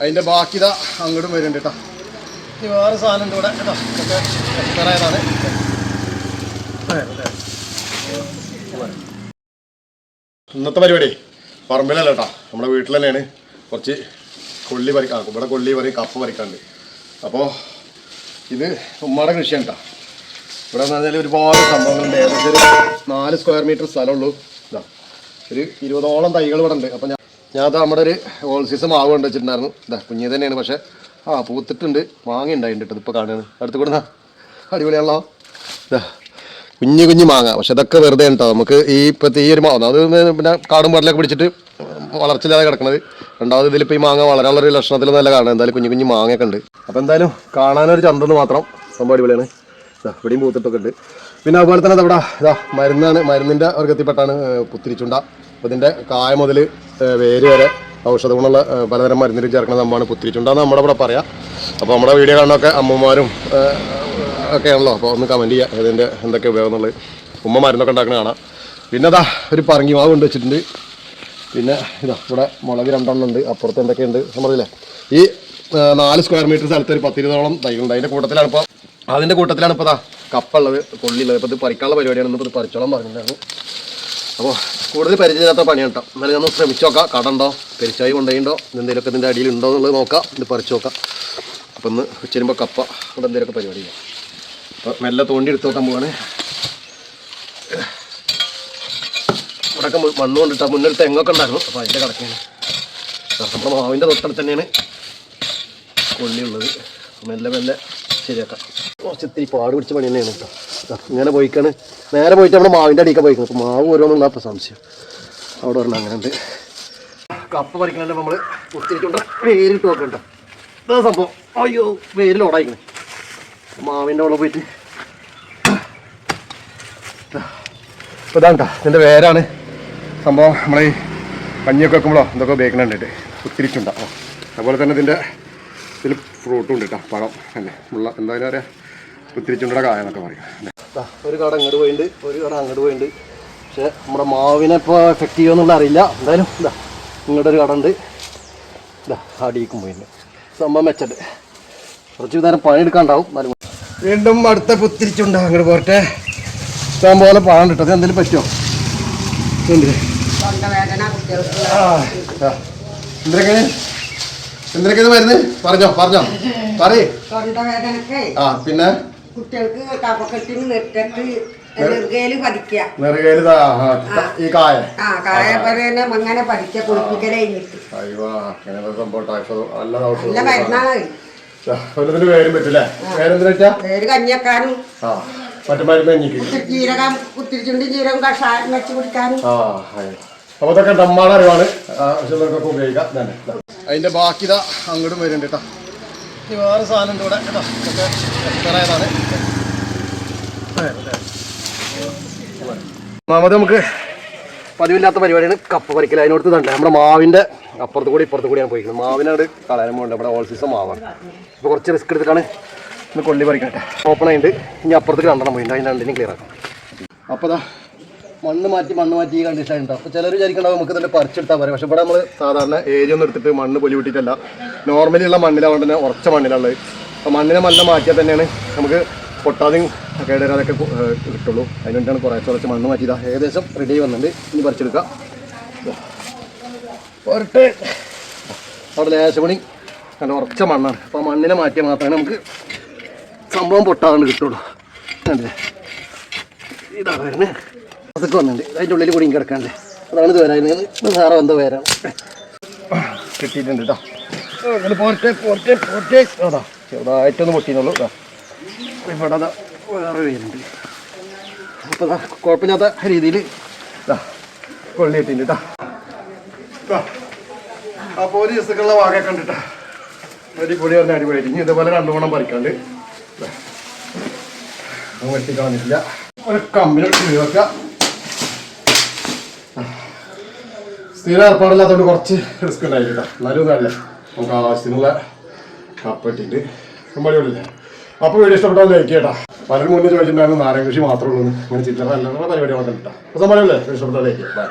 അതിന്റെ ബാക്കി ഇതാ അങ്ങോട്ടും വരുന്നുണ്ട് കേട്ടോ. ഈ വേറെ സാധനം കൂടെ കേട്ടോ. ഇന്നത്തെ പരിപാടി പറമ്പിലല്ല കേട്ടോ. നമ്മുടെ വീട്ടിൽ തന്നെയാണ് കുറച്ച് കൊള്ളി പറിക്കാം ഇവിടെ കൊള്ളി പറി കപ്പ പറിക്കാണ്ട് അപ്പോൾ ഇത് ഉമ്മയുടെ കൃഷിയാണ് കേട്ടോ. ഇവിടെ എന്ന് പറഞ്ഞാൽ ഒരുപാട് സംഭവങ്ങളുണ്ട്. ഏകദേശം നാല് സ്ക്വയർ മീറ്റർ സ്ഥലമുള്ളൂ. ഇതാ. ഒരു ഇരുപതോളം തൈകൾ ഇവിടെ ഉണ്ട്. അപ്പം ഞാൻ ഞാൻ നമ്മുടെ ഒരു ഓൾ സീസൺ മാവ് കൊണ്ട് വെച്ചിട്ടുണ്ടായിരുന്നു. ഇതാ കുഞ്ഞി തന്നെയാണ്. പക്ഷേ ആ പൂത്തിട്ടുണ്ട്. മാങ്ങ ഉണ്ടായിട്ടുണ്ട്. ഇപ്പോൾ കാണുകയാണ്. അടുത്ത് കൊടുന്ന. അടിപൊളിയാണല്ലോ. ഇതാ കുഞ്ഞു കുഞ്ഞു മാങ്ങ. പക്ഷെ ഇതൊക്കെ വെറുതെ കേട്ടോ നമുക്ക് ഈ ഇപ്പോഴത്തെ ഈ ഒരു മാങ്ങ അത് പിന്നെ കാടും പാടിലൊക്കെ പിടിച്ചിട്ട് വളർച്ചയില്ലാതെ കിടക്കണത്. രണ്ടാമത് ഇതിലിപ്പോൾ ഈ മാങ്ങ വളരാനുള്ളൊരു ലക്ഷണത്തിൽ നല്ല കാണാം എന്തായാലും കുഞ്ഞു കുഞ്ഞു മാങ്ങയൊക്കെ ഉണ്ട്. അപ്പോൾ എന്തായാലും കാണാനൊരു ചന്തെന്ന് മാത്രം സംഭവം അടിപൊളിയാണ്. ഇവിടെയും പൂത്തിട്ടൊക്കെ ഉണ്ട്. പിന്നെ അതുപോലെ തന്നെ അവിടെ ഇതാ മരുന്നാണ്. മരുന്നിന്റെ വർഗത്തിൽപ്പെട്ടാണ് പുത്തിരിച്ചുണ്ട. അപ്പോൾ ഇതിന്റെ കായ മുതൽ വേര് വരെ ഔഷധ ഗുണമുള്ള പലതരം മരുന്നിൽ ചേർക്കുന്ന സംഭവമാണ് പുത്തിരിച്ചുണ്ടെന്ന് നമ്മുടെ ഇവിടെ പറയാം. അപ്പോൾ നമ്മുടെ വീഡിയോ കാണുന്നൊക്കെ അമ്മമാരും ഒക്കെ ആണല്ലോ അപ്പോൾ ഒന്ന് കമന്റ് ചെയ്യുക ഇതിന്റെ എന്തൊക്കെ ഉപയോഗം എന്നുള്ളത്. ഉമ്മ മരുന്നൊക്കെ ഉണ്ടാക്കുന്ന കാണാം. പിന്നെ അതാ ഒരു പറങ്ങി മാവ് കൊണ്ട് വെച്ചിട്ടുണ്ട്. പിന്നെ ഇതാ ഇവിടെ മുളക് രണ്ടെണ്ണം ഉണ്ട്. അപ്പുറത്ത് എന്തൊക്കെയുണ്ട് നമ്മളില്ലേ ഈ നാല് സ്ക്വയർ മീറ്റർ സ്ഥലത്ത് ഒരു പത്തിരുന്നോളം തൈകളുണ്ട്. അതിന്റെ കൂട്ടത്തിലാണ് ഇപ്പോൾ അതിന്റെ കൂട്ടത്തിലാണ് ഇപ്പോൾ ഇതാ കപ്പുള്ളത് കൊള്ളിയുള്ളത് ഇപ്പോൾ ഇത് പറിക്കാനുള്ള പരിപാടിയാണ്. ഇപ്പോൾ ഇത് പറിച്ചോളം പറഞ്ഞിട്ടുണ്ടായിരുന്നു അപ്പോൾ കൂടുതൽ പരിചയമില്ലാത്ത പണിയാണ് കേട്ടോ എന്നാലും നമ്മൾ ശ്രമിച്ചു നോക്കാം. കട ഉണ്ടോ? പെരിച്ചായി കൊണ്ടുപോയിണ്ടോ? എന്തെങ്കിലുമൊക്കെ ഇതിന്റെ അടിയിൽ ഉണ്ടോ എന്നുള്ളത് നോക്കാം. ഇത് പറിച്ചു നോക്കാം. അപ്പം ഒന്ന് ഉച്ചരുമ്പോൾ കപ്പ അവിടെ എന്തെങ്കിലുമൊക്കെ പരിപാടി ചെയ്യാം അപ്പോൾ മെല്ലെ തോണ്ടി എടുത്ത് നോക്കാൻ പോവാണ്. ഇവിടെയൊക്കെ മണ്ണ് കൊണ്ടിട്ടാ മുന്നിൽ തെങ്ങൊക്കെ ഉണ്ടായിരുന്നു. അപ്പോൾ അതിന്റെ കിടക്കാണ്. നമ്മുടെ മാവിന്റെ തൊട്ടടുത്ത് തന്നെയാണ് കൊള്ളിയുള്ളത്. മെല്ലെ മെല്ലെ ശരിയാക്കാം. കുറച്ച് ഇത്തിരി പാട് പിടിച്ച പണി തന്നെയാണ് കേട്ടോ. ഇങ്ങനെ പോയിക്കാണ്. നേരെ പോയിട്ട് നമ്മുടെ മാവിന്റെ അടിയൊക്കെ പോയിക്കണം. അപ്പോൾ മാവ് ഓരോന്നുള്ള അപ്പോൾ സംശയം. അവിടെ ഒരെണ്ണം അങ്ങനെ ഉണ്ട്. കപ്പ പറിക്കണല്ലോ നമ്മൾ കുത്തിരിക്കൊണ്ട്. വേരിട്ട് നോക്കണ്ട ഇതാ സംഭവം. അയ്യോ വേരിൽ ഓടായിക്കണേ മാവിന്റെ അവിടെ പോയിട്ട്. ഇപ്പോൾ ഇതാണ് കേട്ടോ. ഇതിന്റെ വേരാണ്. സംഭവം നമ്മൾ കഞ്ഞിയൊക്കെ വെക്കുമ്പോഴോ എന്തൊക്കെ ഉപയോഗിക്കുന്നുണ്ട് കുത്തിരിച്ചുണ്ടാവും അതുപോലെ തന്നെ ഇതിന്റെ ഇതിൽ ഫ്രൂട്ടും ഉണ്ട് കേട്ടോ പഴം തന്നെ. മുള്ള എന്താ പറയുക കുത്തിരിച്ചുണ്ടയുടെ കായ എന്നൊക്കെ പറയും ഒരു കട അങ്ങോട്ട് പോയിട്ടുണ്ട് ഒരു കട അങ്ങോട്ട് പോയിട്ടുണ്ട് പക്ഷേ നമ്മുടെ മാവിനെ ഇപ്പോൾ എഫക്റ്റ് ചെയ്യുമെന്നുള്ള അറിയില്ല. എന്തായാലും ഇതാ ഇങ്ങോട്ട് ഒരു കട ഉണ്ട്. ഇതാ അടിയിക്കും പോയിട്ടുണ്ട് സംഭവം വെച്ചിട്ട് കുറച്ച് നേരം പണിയെടുക്കാണ്ടാവും. എന്നാലും വീണ്ടും അടുത്ത കുത്തിരിച്ചുണ്ട്. അങ്ങോട്ട് പോരട്ടെ. ഇഷ്ടം പോലെ പഴം കിട്ടും അത് എന്തെങ്കിലും പറ്റുമോ എന്തിനാ. എന്തിനൊക്കെ എന്തിനൊക്കെ ഇത് മരുന്ന് പറഞ്ഞോ പറഞ്ഞോ. പറയേ. തൊണ്ടവേദനക്ക് ആ പിന്നെ? കുട്ടികൾക്ക് കഫക്കെട്ടിന് നെട്ടിട്ട് നെറുകയിൽ പതിക്കുക. നെറുകയിൽ ഈ കായ. ആ കായ പോലെ തന്നെ അങ്ങനെ പതിക്കുക കുളിപ്പിക്കൽ കഴിഞ്ഞിട്ട്. അയ്യോ അങ്ങനെ സംഭവം ഔഷധം നല്ല നല്ല ഔഷധം മരുന്നാണ് ഒന്നതിന് പേരും പറ്റില്ലേ പേരെന്തിനാ വെച്ചാ വേര് കഞ്ഞിയക്കാനും ആ മറ്റു മരുന്ന് ജീരകം കുത്തിരിച്ചുണ്ട് ജീരകം കഷായം വെച്ച് കുടിക്കാനും. ആ ആയി. അപ്പൊ ഇതൊക്കെ ഡമ്മാണ് അറിവാണ്. ആവശ്യമുള്ളവർക്കൊക്കെ ഉപയോഗിക്കാം. തന്നെ അതിന്റെ ബാക്കി ഇതാ അങ്ങോട്ടും വരുന്നുണ്ട് കേട്ടോ ഈ വേറെ സാധനം ഉണ്ട് ഇവിടെ കേട്ടോ ഇതൊക്കെ ഒന്നാമത് നമുക്ക് പതിവില്ലാത്ത പരിപാടിയാണ് കപ്പ പറിക്കൽ. അതിനോടത്ത് തന്നെ നമ്മുടെ മാവിന്റെ അപ്പുറത്ത് കൂടി ഇപ്പുറത്ത് കൂടിയാണ് പോയിരിക്കുന്നത്. മാവിനോട് കളയാൻ പോകണ്ട. ഇവിടെ ഓൾ സീസൺ മാവാണ്. അപ്പോൾ കുറച്ച് റിസ്ക് എടുത്തിട്ടാണ് ഇന്ന് കൊള്ളി പറിക്കട്ടെ ഓപ്പൺ ആയിട്ട് ഇനി അപ്പുറത്തേക്ക് രണ്ടെണ്ണം പോയിട്ടുണ്ട് അതിന് രണ്ടിനും ക്ലിയർ ആക്കാം. അപ്പോൾ അതാ മണ്ണ് മാറ്റി മണ്ണ് മാറ്റി ഈ കണ്ടീഷൻ ഉണ്ട്. അപ്പോൾ ചിലർ വിചാരിക്കണ്ടാവും നമുക്ക് തന്നെ പറിച്ചെടുത്താൽ പറയാം പക്ഷേ ഇവിടെ നമ്മൾ സാധാരണ ഏരിയ ഒന്നും എടുത്തിട്ട് മണ്ണ് പൊലി വിട്ടിട്ടല്ല നോർമലി ഉള്ള മണ്ണിലാവുകൊണ്ട് തന്നെ ഉറച്ച മണ്ണിലുള്ളത് അപ്പോൾ മണ്ണിനെ മണ്ണ് മാറ്റിയാൽ തന്നെയാണ് നമുക്ക് പൊട്ടാതെയും കേടരാതൊക്കെ കിട്ടുള്ളൂ. അതിന് വേണ്ടിയാണ് കുറേശ്ശെ കുറച്ച് മണ്ണ് മാറ്റിയതാണ് ഏകദേശം റെഡി വന്നിട്ടുണ്ട്. ഇനി പറിച്ചെടുക്കാം. ഒരട്ട് അവിടെ ലേശം പണി നല്ല ഉറച്ച മണ്ണാണ്. അപ്പോൾ മണ്ണിനെ മാറ്റിയാൽ മാത്രമേ നമുക്ക് സംഭവം പൊട്ടാതെ കിട്ടുള്ളൂ. അതെ ഇതാണ് വരുന്നത് അതൊക്കെ വന്നിട്ടുണ്ട്. അതിന്റെ ഉള്ളിൽ കൂടി കിടക്കാണ്ട് അതാണ് ഇത് വരാൻ വേറെ എന്തോ വരാണ് കിട്ടിയിട്ടുണ്ട് കേട്ടോ അങ്ങനെ പോരട്ടെ പോരട്ടെ പോരട്ടെ. അതാ ചെറുതായിട്ടൊന്ന് പൊട്ടിയെന്നുള്ളൂ. ഇവിടെ അതാ വേറെ വരുന്നുണ്ട് അപ്പോൾ അതാ കുഴപ്പമില്ലാത്ത രീതിയിൽ ഇതാ കൊള്ളി കിട്ടിയിട്ടുണ്ട് കേട്ടോ അപ്പോൾ ഒരു ദിവസത്തുള്ള വാകെ കണ്ടിട്ടാ അടിപൊളി പറഞ്ഞ അടിപൊളിയായിട്ട്. ഇനി ഇതുപോലെ രണ്ടു മണം പറിക്കാണ്ട്. ഇതാ. കാണില്ല ഒരു കമ്പിന് വെക്കുക സ്ഥിരം ഏർപ്പാടില്ലാത്തതുകൊണ്ട് കുറച്ച് റിസ്ക് ഉണ്ടായിട്ടില്ല എന്നാലും ഇതല്ലേ നമുക്ക് ആവശ്യത്തിനുള്ള കപ്പ് ഇട്ടിട്ട് അടിപൊളിയില്ലേ? അപ്പോൾ വീഡിയോ ഇഷ്ടപ്പെട്ടാൽ ലൈക്ക് കേട്ടാ പലരും മുന്നേ ചോദിച്ചിട്ടുണ്ടായിരുന്നു നാരങ്ങ കൃഷി മാത്രമേ ഉള്ളൂ അങ്ങനെ ചില്ലറ പരിപാടി വന്നിട്ടാ അപ്പോൾ സംഭവമല്ലേ ഇഷ്ടപ്പെട്ടാൽ ലൈക്ക് ബൈ